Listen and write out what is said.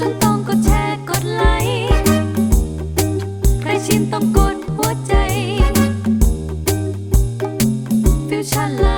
จนต้องกดแชร์กดไลค์ใครชินต้องกดหัวใจฟิวชั่นไ